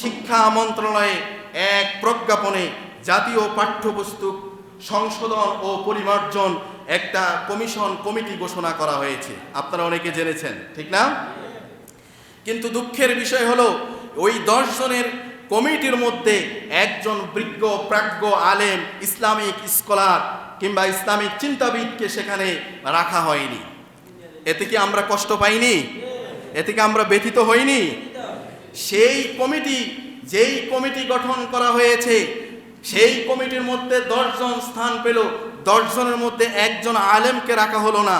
শিক্ষা মন্ত্রণালয়ে এক প্রজ্ঞাপনে জাতীয় পাঠ্যপুস্তক সংশোধন ও পরিমার্জন একটা কমিশন কমিটি ঘোষণা করা হয়েছে। আপনারা অনেকে জেনেছেন, ঠিক না? কিন্তু দুঃখের বিষয় হলো, ওই দশজনের কমিটির মধ্যে একজন বৃজ্ঞ প্রাজ্ঞ, আলেম, ইসলামিক স্কলার কিংবা ইসলামিক চিন্তাবিদকে সেখানে রাখা হয়নি। এতে কি আমরা কষ্ট পাইনি? এতে কি আমরা ব্যথিত হইনি? সেই কমিটি, যেই কমিটি গঠন করা হয়েছে, সেই কমিটির মধ্যে দশজন স্থান পেল। দশজনের মধ্যে একজন আলেমকে রাখা হলো না।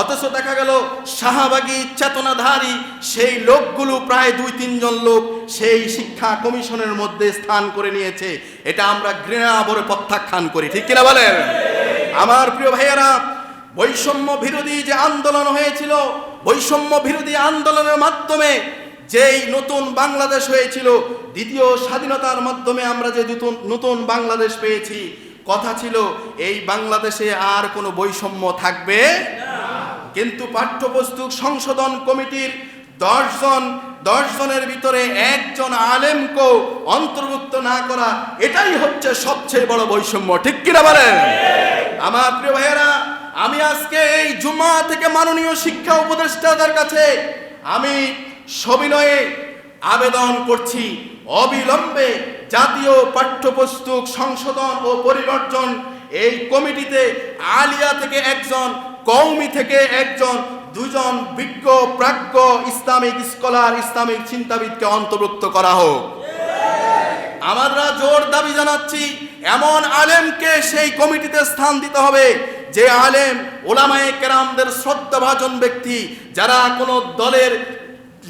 অথচ দেখা গেল, শাহবাগী চেতনাধারী সেই লোকগুলো প্রায় দুই তিনজন লোক সেই শিক্ষা কমিশনের মধ্যে স্থান করে নিয়েছে। এটা আমরা ঘৃণা ভরে প্রত্যাখ্যান করি, ঠিক কিনা বলেন? আমার প্রিয় ভাইয়েরা, বৈষম্য বিরোধী যে আন্দোলন হয়েছিল, বৈষম্য বিরোধী আন্দোলনের মাধ্যমে যেই নতুন বাংলাদেশ হয়েছিল, দ্বিতীয় স্বাধীনতার মাধ্যমে আমরা যে নতুন নতুন বাংলাদেশ পেয়েছি, কথা ছিল, এই বাংলাদেশে আর কোনো বৈষম্য থাকবে? কিন্তু পাঠ্যপুস্তক সংশোধন কমিটির দশজন, দশজনের ভিতরে একজন আলেমকে অন্তর্ভুক্ত না করা, এটাই হচ্ছে সবচেয়ে বড় বৈষম্য, ঠিক কিনা বলেন? আমার প্রিয় ভাইয়েরা, আমি আজকে এই জুমা থেকে মাননীয় শিক্ষা উপদেষ্টাদের কাছে, আমি সবিনয়ে আবেদন করছি। অবিলম্বে জাতীয় পাঠ্যপুস্তক সংশোধন ও পরিবর্তন এই কমিটিতে আলিয়া থেকে একজন কৌমি থেকে একজন, দুজন বিজ্ঞ, প্রাজ্ঞ ইসলামিক স্কলার, ইসলামিক চিন্তাবিদকে অন্তর্ভুক্ত করা হোক। আমরা জোর দাবি জানাচ্ছি, এমন আলেমকে সেই কমিটিতে স্থান দিতে হবে যে আলেম ওলামায়ে কেরামদের শ্রদ্ধাভাজন ব্যক্তি যারা কোনো দলের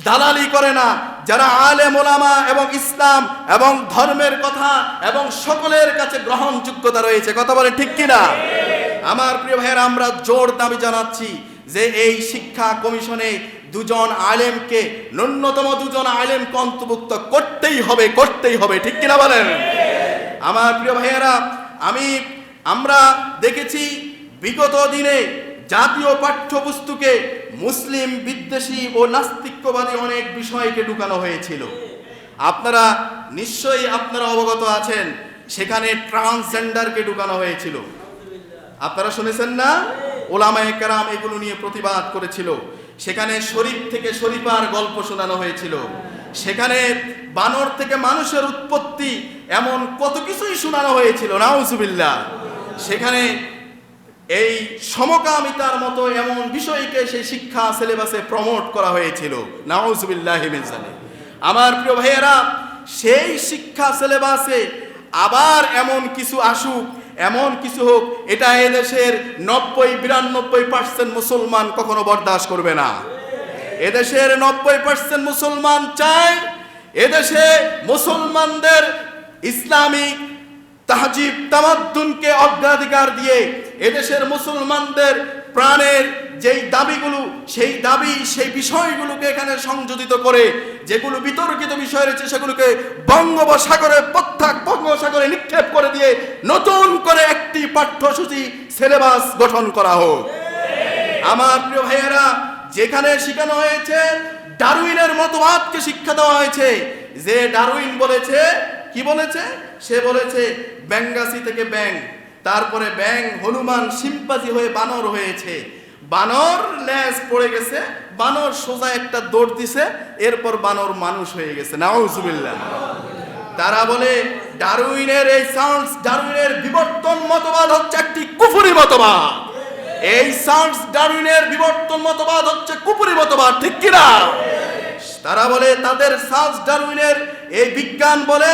দালালি করে না। যারা আলেম ওলামা এবং ইসলাম এবং ধর্মের কথা এবং সকলের কাছে গ্রহণযোগ্যতা রয়েছে, কথা বলে ঠিক কিনা? আমার প্রিয় ভাইয়েরা, আমরা জোর দাবি জানাচ্ছি যে এই শিক্ষা কমিশনে দুজন আলেমকে ন্যূনতম দুজন আলেমকে অন্তর্ভুক্ত করতেই হবে করতেই হবে, ঠিক কিনা বলেন? আমার প্রিয় ভাইয়েরা, আমি, আমরা দেখেছি বিগত দিনে জাতীয় পাঠ্যপুস্তকে মুসলিম, বিদ্বেষী ও নাস্তিক্যবাদী অনেক বিষয়কে ঢুকানো হয়েছিল। আপনারা নিশ্চয়ই আপনারা অবগত আছেন, সেখানে ট্রান্সজেন্ডারকে ঢুকানো হয়েছিল। আপনারা শুনেছেন না? ওলামায়ে কেরাম এগুলো নিয়ে প্রতিবাদ করেছিল। সেখানে শরীফ থেকে শরীফার গল্প শোনানো হয়েছিল। সেখানে বানর থেকে মানুষের উৎপত্তি এমন কত কিছুই শোনানো হয়েছিল, নাউজুবিল্লাহ। সেখানে এই সমকামিতার মতো এমন বিষয়কে সেই শিক্ষা সিলেবাসে প্রমোট করা হয়েছিল। নাউজুবিল্লাহ আমার প্রিয় ভাইয়েরা, সেই শিক্ষা সিলেবাসে আবার এমন কিছু আসুক, এমন কিছু হোক, এটা এদেশের নব্বই, বিরানব্বই পার্সেন্ট মুসলমান কখনো বরদাস্ত করবে না। এদেশের নব্বই পার্সেন্ট মুসলমান চায় এদেশে মুসলমানদের ইসলামিক তাহজিব, তামাদ্দুনকে অগ্রাধিকার দিয়ে এদেশের মুসলমানদের প্রাণের যেই দাবিগুলো, সেই দাবি, সেই বিষয়গুলোকে এখানে সংযোজিত করে, যেগুলো বিতর্কিত বিষয় রয়েছে, সেগুলোকে বঙ্গোপসাগরে প্রত্যাক বঙ্গোপসাগরে নিক্ষেপ করে দিয়ে নতুন করে একটি পাঠ্যসূচি, সিলেবাস গঠন করা হোক। আমার প্রিয় ভাইয়েরা, যেখানে শেখানো হয়েছে, ডারউইনের মতবাদকে শিক্ষা দেওয়া হয়েছে। যে ডারউইন বলেছে, কি বলেছে? সে বলেছে, ব্যাঙ্গাসি থেকে ব্যাং। তারপরে ব্যাং হনুমান সিম্পাজি হয়ে বানর হয়েছে। বানর ল্যাজ পড়ে গেছে, বানর সোজা একটা দৌড় দিছে, এরপর বানর মানুষ হয়ে গেছে। নাউজুবিল্লাহ। তারা বলে ডারউইনের এই সাউন্ডস ডারউইনের বিবর্তন মতবাদ হচ্ছে একটি কুফুরি মতবাদ। এই সাউন্ডস ডারউইনের বিবর্তন মতবাদ হচ্ছে কুপুরি মতবাদ, ঠিক কিনা তারা বলে, তাদের সাউন্ডস ডারউইনের এই বিজ্ঞান বলে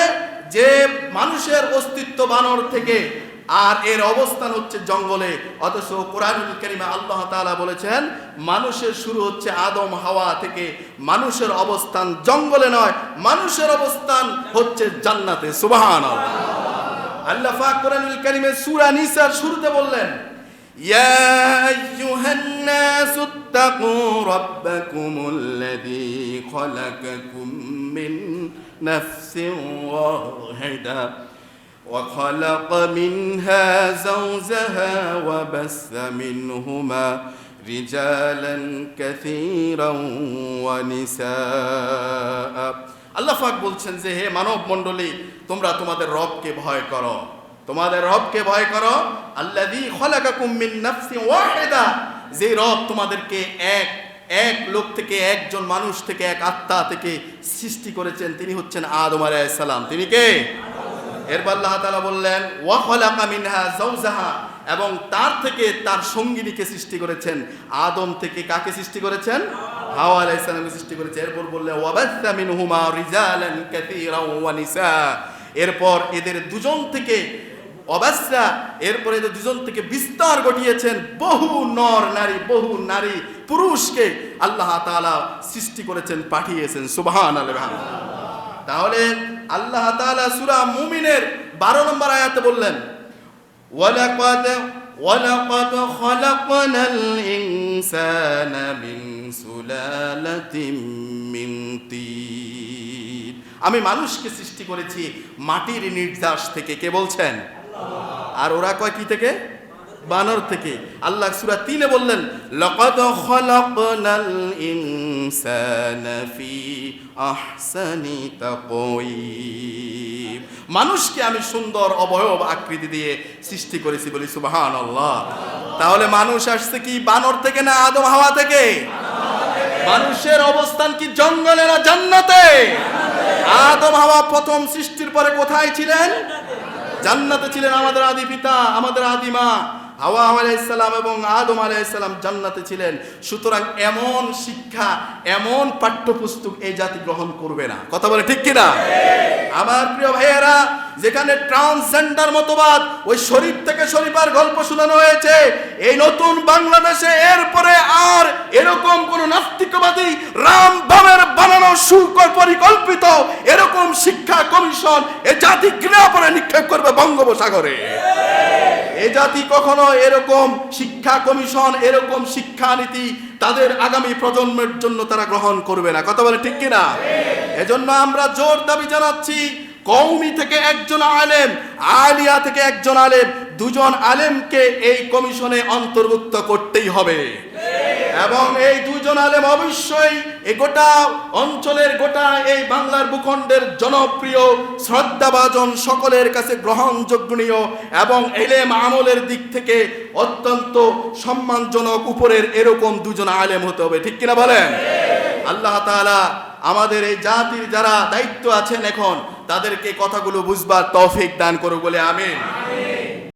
যে মানুষের অস্তিত্ব বানর থেকে আর এর অবস্থান হচ্ছে জঙ্গলে অথচ কোরআনুল কারিমে আল্লাহ তাআলা বলেছেন মানুষের শুরু হচ্ছে আদম হাওয়া থেকে মানুষের অবস্থান জঙ্গলে নয় মানুষের অবস্থান হচ্ছে জান্নাতে সুবহানাল্লাহ আল্লাহ পাক কোরআনুল কারিমে সূরা নিসার শুরুতে বললেন يا أيها الناس اتقوا ربكم الذي خلقكم من نفس واحدة وخلق منها زوجها وبث منهما رجالا كثيرا ونساء আল্লাহ পাক বলছেন যে হে মানব মণ্ডলী তোমরা তোমাদের রবকে ভয় করো তোমাদের রবকে ভয় করো আল্লাযী খলাকাকুম মিন নাফসিন ওয়াহিদা যে রব তোমাদেরকে এক এক লোক থেকে একজন মানুষ থেকে এক আত্মা থেকে সৃষ্টি করেছেন তিনি হচ্ছেন আদম আলাইহিস সালাম তিনি কে এরপর আল্লাহ তাআলা বললেন, ওয়া খলাকা মিনহা যাওজাহা এবং তার থেকে তার সঙ্গিনীকে সৃষ্টি করেছেন। আদম থেকে কাকে সৃষ্টি করেছেন? হাওয়া আলাইহিস সালামকে সৃষ্টি করেছে এরপর বললেন ওয়াবাসা মিনহুমা রিজালান কাসীরাও ওয়া নিসা এরপর এদের দুজন থেকে অবাসরা এরপরে এদের দুজন থেকে বিস্তার ঘটিয়েছেন। বহু নর নারী, বহু নারী পুরুষকে আল্লাহ তাআলা সৃষ্টি করেছেন, পাঠিয়েছেন। সুবহান আল্লাহ তাহলে আল্লাহ তাআলা সূরা মুমিনের 12 নম্বর আয়াতে বললেন, ওয়ালাকাদ ওয়ালাকাদ খলাকনাল ইনসানা মিন সুলালাতিন মিন তিন। আমি মানুষকে সৃষ্টি করেছি মাটির নির্যাস থেকে, কে বলছেন? আর ওরা কয় কি থেকে? বানর থেকে। আল্লাহ সুরা তিনে বললেন, লাকাদ খলাকনাল ইনসানা ফি আহসানি তাকওয়িম মানুষকে আমি সুন্দর অবয়ব আকৃতি দিয়ে সৃষ্টি করেছি বলি, সুবহানাল্লাহ। তাহলে মানুষ আসছে কি বানর থেকে না আদম হাওয়া থেকে? মানুষের অবস্থান কি জঙ্গলে না জান্নাতে? আদম হাওয়া প্রথম সৃষ্টির পরে কোথায় ছিলেন? জান্নাতে ছিলেন আমাদের আদি পিতা, আমাদের আদি মা। হাওয়া আলাইসাল্লাম এবং আদম আলাইসাল্লাম জান্নাতে ছিলেন। সুতরাং এমন শিক্ষা, এমন পাঠ্যপুস্তক এই জাতি গ্রহণ করবে না। কথা বলে ঠিক কিনা? আমার প্রিয় ভাইয়েরা, যেখানে ট্রান্সজেন্ডার মতবাদ ওই শরীফ থেকে শরীফার গল্প শোনানো হয়েছে, এই নতুন বাংলাদেশে এরপরে আর এরকম কোন নাস্তিকবাদী রাম বামের বানানো সুকর পরিকল্পিত এরকম শিক্ষা কমিশন এ জাতি ঘৃণা করে নিক্ষেপ করবে বঙ্গোপসাগরে। এ জাতি কখনো এরকম শিক্ষা কমিশন, এরকম শিক্ষানীতি তাদের আগামী প্রজন্মের জন্য তারা গ্রহণ করবে না। কথা বলে ঠিক কিনা? এজন্য আমরা জোর দাবি জানাচ্ছি কৌমি থেকে একজন আলেম, আলিয়া থেকে একজন আলেম, দুজন আলেমকে এই কমিশনে অন্তর্ভুক্ত করতেই হবে। এবং এই দুজন আলেম অবশ্যই এই গোটা অঞ্চলের, গোটা এই বাংলার ভূখণ্ডের জনপ্রিয়, শ্রদ্ধাভাজন, সকলের কাছে গ্রহণযোগ্যনীয় এবং এলেম আমলের দিক থেকে অত্যন্ত সম্মানজনক, উপরের এরকম দুজন আলেম হতে হবে। ঠিক কিনা বলেন? আল্লাহ তাআলা আমাদের এই জাতির যারা দায়িত্ব আছেন এখন, তাদেরকে কথাগুলো বুঝবার তৌফিক দান করো বলে আমিন।